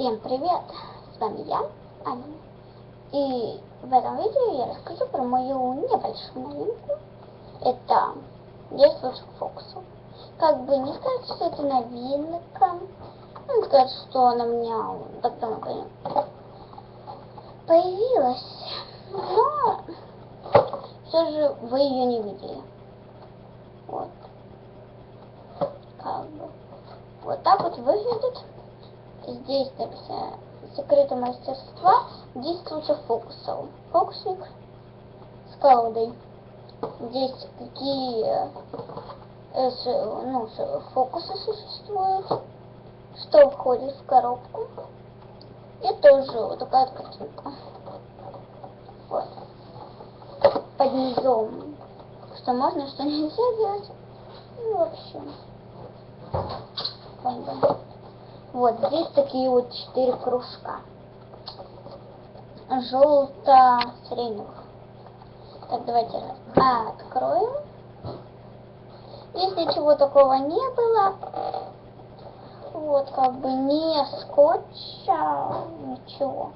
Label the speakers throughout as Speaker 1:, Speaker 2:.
Speaker 1: Всем привет! С вами я, Аня. И в этом видео я расскажу про мою небольшую новинку. Это 10 лучших фокусов. Как бы не сказать, что это новинка. Ну, не сказать, что она у меня так давно появилась. Но все же вы ее не видели. Вот. Как бы. Вот так вот выглядит. Здесь написано секреты мастерства, 10 лучших фокусов. Фокусник с колодой. Здесь какие э, ну, фокусы существуют, что входит в коробку. И тоже вот такая картинка. Вот. Под низом, что можно, что нельзя делать. Ну, в общем. Бы. Вот здесь такие вот четыре кружка. Желто-сиреневых. Так, давайте откроем. Если чего такого не было, вот как бы не скотча, ничего.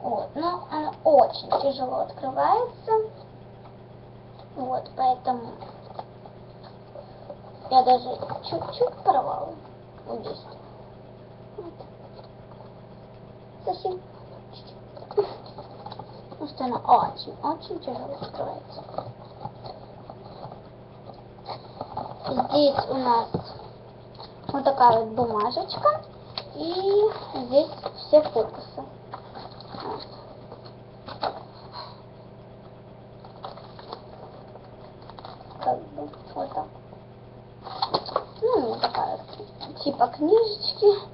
Speaker 1: Вот, но она очень тяжело открывается. Вот, поэтому я даже чуть-чуть порвала. Вот здесь. Чуть-чуть. Потому что она очень-очень тяжело открывается. Здесь у нас вот такая вот бумажечка. И здесь все фокусы. Вот. Вот так. Ну, такая типа книжечки.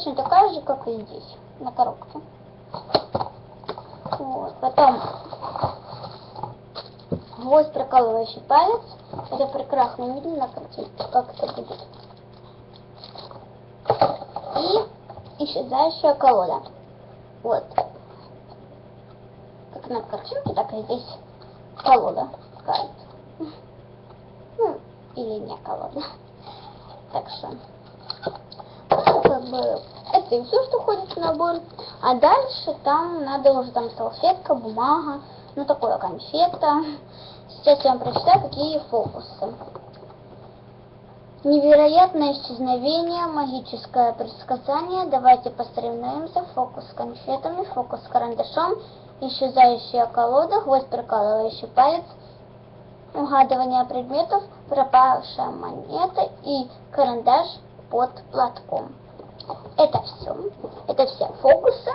Speaker 1: Точно такая же, как и здесь, на коробке. Вот. Потом гвоздь прокалывающий палец. Это прекрасно видно на картинке, как это будет. И исчезающая колода. Вот. Как на картинке, так и здесь колода кажется. Ну, или не колода. Так что бы это и все, что входит в набор. А дальше там надо уже там салфетка, бумага, ну такое конфета. Сейчас я вам прочитаю, какие фокусы. Невероятное исчезновение, магическое предсказание. Давайте посоревнуемся. Фокус с конфетами, фокус с карандашом, исчезающая колода, гвоздь прикалывающий палец, угадывание предметов, пропавшая монета и карандаш под платком. Это все. Это все фокусы.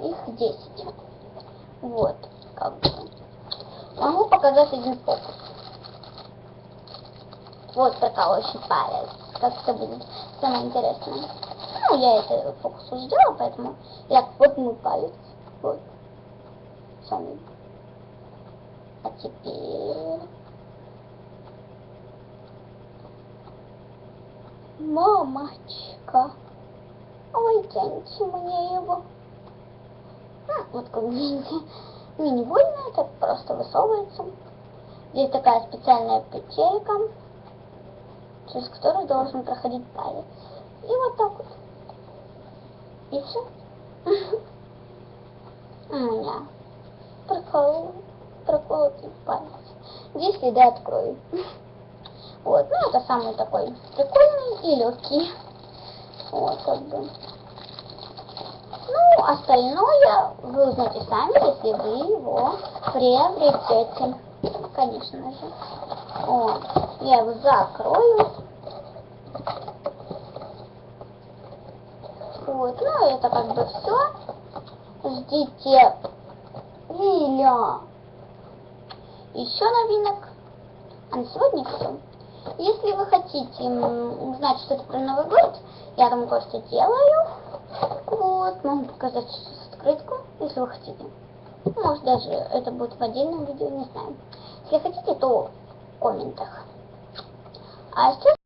Speaker 1: Их 10. Вот, как бы. Могу показать один фокус. Вот прокалывающий палец. Как это будет самое интересное. Ну, я это фокус уже делала, поэтому я вот мой палец. Вот. Сами. А теперь... Мамочка. Вытяните мне его. А, вот как видите, больно, это просто высовывается. Здесь такая специальная петелька, через которую должен проходить палец. И вот так вот. И все. У меня прокол, проколотый палец. Здесь следы от крови. Вот, ну это самый такой прикольный и легкий. Вот, как бы. Остальное вы узнаете сами, если вы его приобретете. Конечно же. Вот. Я его закрою. Вот, ну это как бы все. Ждите Лиля. Еще новинок. А на сегодня все. Если вы хотите узнать что-то про Новый год, я там кое-что делаю. Вот, могу показать сейчас открытку, если вы хотите. Может даже это будет в отдельном видео, не знаю. Если хотите, то в комментах. А сейчас